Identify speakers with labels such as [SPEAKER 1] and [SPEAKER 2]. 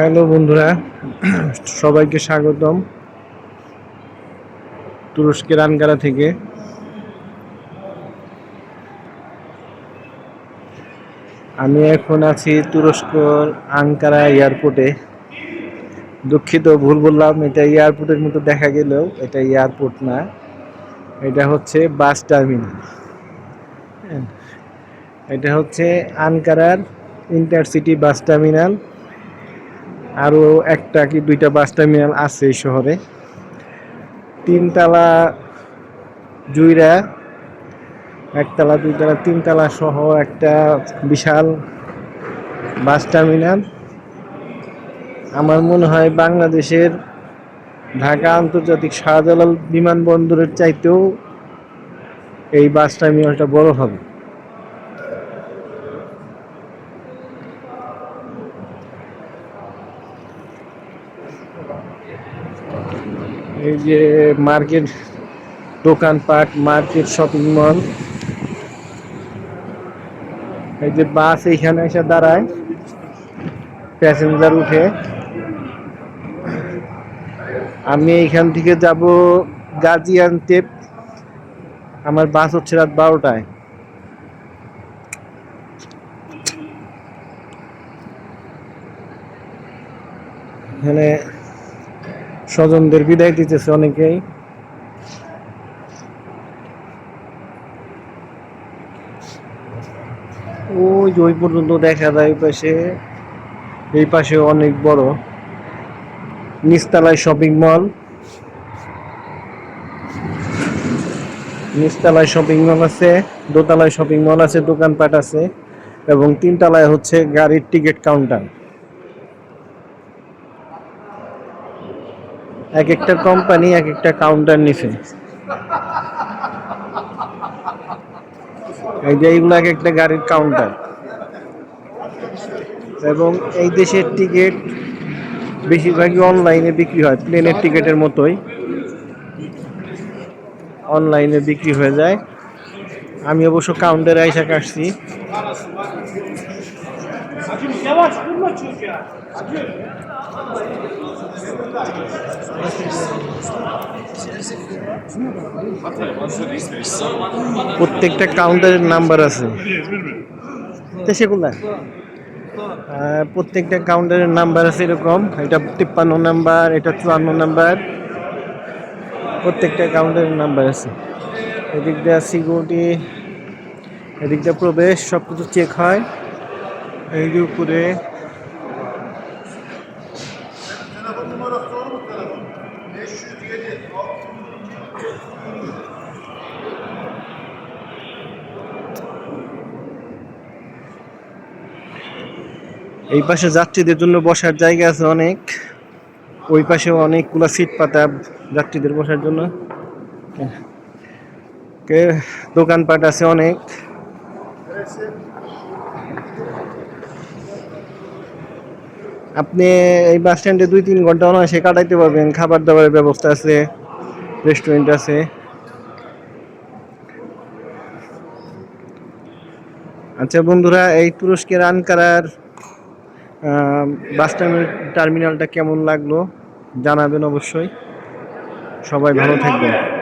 [SPEAKER 1] Hello বন্ধুরা, সবাইকে স্বাগতম তুরস্কের আনকারা থেকে। আমি এখন আছি তুরস্কর আঙ্কারা এয়ারপোর্টে। দুঃখিত, ভুল বললাম, এটা এয়ারপোর্টের মতো দেখা গেলেও এটা এয়ারপোর্ট না, এটা হচ্ছে বাস টার্মিনাল। এটা হচ্ছে আনকারার ইন্টারসিটি বাস টার্মিনাল। আরও একটা কি দুইটা বাস টার্মিনাল আছে এই শহরে। তিনতলা জুইরা, একতলা, দুইতলা, তিনতলা সহ একটা বিশাল বাস টার্মিনাল। আমার মনে হয় বাংলাদেশের ঢাকা আন্তর্জাতিক শাহজালাল বিমানবন্দরের চাইতেও এই বাস টার্মিনালটা বড় হবে। এই যে মার্কেট দোকানপাট, মার্কেট শপিং মল। এই যে বাস এইখানে এসে দাঁড়ায়। প্যাসেঞ্জার উঠে। আমি এইখান থেকে যাব গাজিয়ান্টেপ আমার বাস হচ্ছে রাত বারোটায়। এখানে স্বজনদের বিদায় দিতেছে অনেকেই। ওই যে ওই পর্যন্ত দেখা যায়, ওই পাশে, এই পাশে অনেক বড় নিস্তালায় শপিং মল নিচতলায় শপিং মল আছে, দোতলায় শপিং মল আছে, দোকানপাট আছে, এবং তিনতলায় হচ্ছে গাড়ির টিকিট কাউন্টার এক একটা কোম্পানি, এক একটা কাউন্টার নিছে। এই যে এইগুলো এক একটা গাড়ির কাউন্টার এবং এই দেশের টিকিট বেশিরভাগই অনলাইনে বিক্রি হয় প্লেনের টিকিটের মতোই। অনলাইনে বিক্রি হয়ে যায়। আমি অবশ্য কাউন্টারে আইসা কাটছি. প্রত্যেকটা কাউন্টারের নাম্বার আছে। সেগুলা আহ, প্রত্যেকটা কাউন্টারের নাম্বার আছে এরকম। এটা তিপ্পান্ন নাম্বার এটা চুয়ান্ন নাম্বার প্রত্যেকটা কাউন্টারের নাম্বার আছে। এদিক দিয়ে সিকিউরিটি এদিক দিয়ে প্রবেশ সব কিছু চেক হয়। এই যে উপরে এই পাশে যাত্রীদের জন্য বসার জায়গা আছে অনেক। ওই পাশেও অনেকগুলো সিট পাতা যাত্রীদের বসার জন্য। দোকানপাট আছে অনেক। আপনি এই বাস স্ট্যান্ডে দুই তিন ঘণ্টা অনায়াসে কাটাইতে পারবেন খাবার দাবারের ব্যবস্থা আছে রেস্টুরেন্ট আছে। আচ্ছা বন্ধুরা এই তুরস্কের আহ, বাস টার্মি- টার্মিনালটা কেমন লাগল? জানাবেন অবশ্যই। সবাই ভালো থাকবেন।